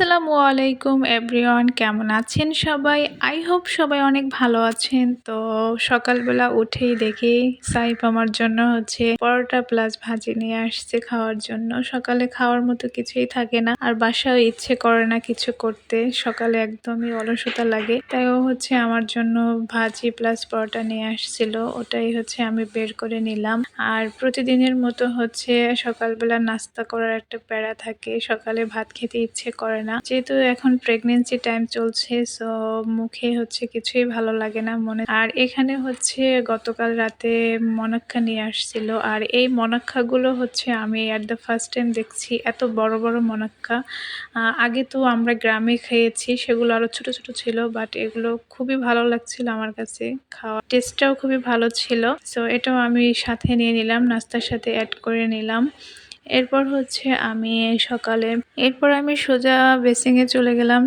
আসসালামু আলাইকুম এভরিওয়ান, কেমন আছেন সবাই? আই হোপ সবাই অনেক ভালো আছেন। তো সকালবেলা উঠেই দেখি সাইফ আমার জন্য হচ্ছে পরোটা প্লাস ভাজি নিয়ে আসছে খাওয়ার জন্য। সকালে খাওয়ার মতো কিছুই থাকে না, আর বাসাও ইচ্ছে করে না কিছু করতে। সকালে একদমই অলসতা লাগে। তাই ও হচ্ছে আমার জন্য ভাজি প্লাস পরোটা নিয়ে আসছিল। ওটাই হচ্ছে আমি বের করে নিলাম। আর প্রতিদিনের মতো হচ্ছে সকালবেলা নাস্তা করার একটা প্যারা থাকে। সকালে ভাত খেতে ইচ্ছে করে না যেহেতু এখন প্রেগনেন্সি টাইম চলছে সো মুখে হচ্ছে কিছুই ভালো লাগে না মনে। আর এখানে হচ্ছে গতকাল রাতে মনাক্ষা নিয়ে আসছিল। আর এই মনাক্ষাগুলো হচ্ছে আমি অ্যাট দ্য ফার্স্ট টাইম দেখছি, এত বড় বড় মনাক্ষা আগে তো আমরা গ্রামে খেয়েছি, সেগুলো আরও ছোট ছোট ছিল বাট এগুলো খুবই ভালো লাগছিল আমার কাছে খাওয়া টেস্টটাও খুবই ভালো ছিল। সো এটাও আমি সাথে নিয়ে নিলাম, নাস্তার সাথে অ্যাড করে নিলাম। এরপর হচ্ছে আমি সকালে, এরপর আমি সোজা বেসিংয়ে চলে গেলাম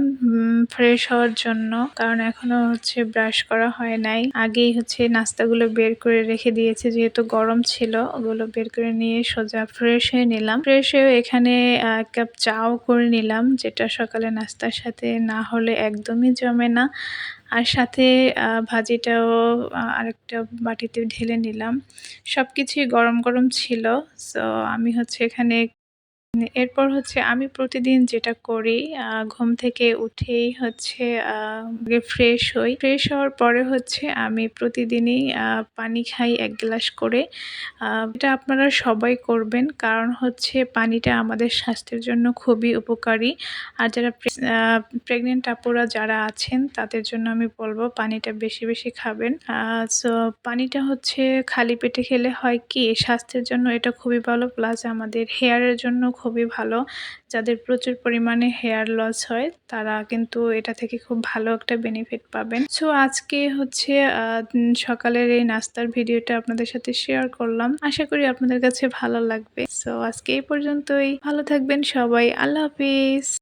ফ্রেশ হওয়ার জন্য। কারণ এখনও হচ্ছে ব্রাশ করা হয় নাই। আগেই হচ্ছে নাস্তাগুলো বের করে রেখে দিয়েছে, যেহেতু গরম ছিল, ওগুলো বের করে নিয়ে সোজা ফ্রেশ হয়ে নিলাম। ফ্রেশ হয়ে এখানে এক কাপ চাও করে নিলাম, যেটা সকালে নাস্তার সাথে না হলে একদমই জমে না। আর সাথে ভাজিটাও আরেকটা বাটিতে ঢেলে নিলাম। সব কিছুই গরম গরম ছিল সো আমি হচ্ছে এখানে এরপর হচ্ছে আমি প্রতিদিন যেটা করি ঘুম থেকে উঠেই হচ্ছে ফ্রেশ হই। ফ্রেশ হওয়ার পরে হচ্ছে আমি প্রতিদিনই পানি খাই এক গ্লাস করে। এটা আপনারা সবাই করবেন কারণ হচ্ছে পানিটা আমাদের স্বাস্থ্যের জন্য খুবই উপকারী। আর যারা প্রেগনেন্ট আপুরা যারা আছেন, তাদের জন্য আমি বলব পানিটা বেশি বেশি খাবেন। সো পানিটা হচ্ছে খালি পেটে খেলে হয় কি, স্বাস্থ্যের জন্য এটা খুবই ভালো প্লাস আমাদের হেয়ারের জন্য খুবই ভালো। যাদের প্রচুর পরিমাণে হেয়ার লস হয়, তারা কিন্তু এটা থেকে খুব ভালো একটা বেনিফিট পাবেন। সো আজকে হচ্ছে সকালের এই নাস্তার ভিডিওটা আপনাদের সাথে শেয়ার করলাম। আশা করি আপনাদের কাছে ভালো লাগবে। সো আজকে এই পর্যন্তই। ভালো থাকবেন সবাই। আল্লাহ হাফিজ।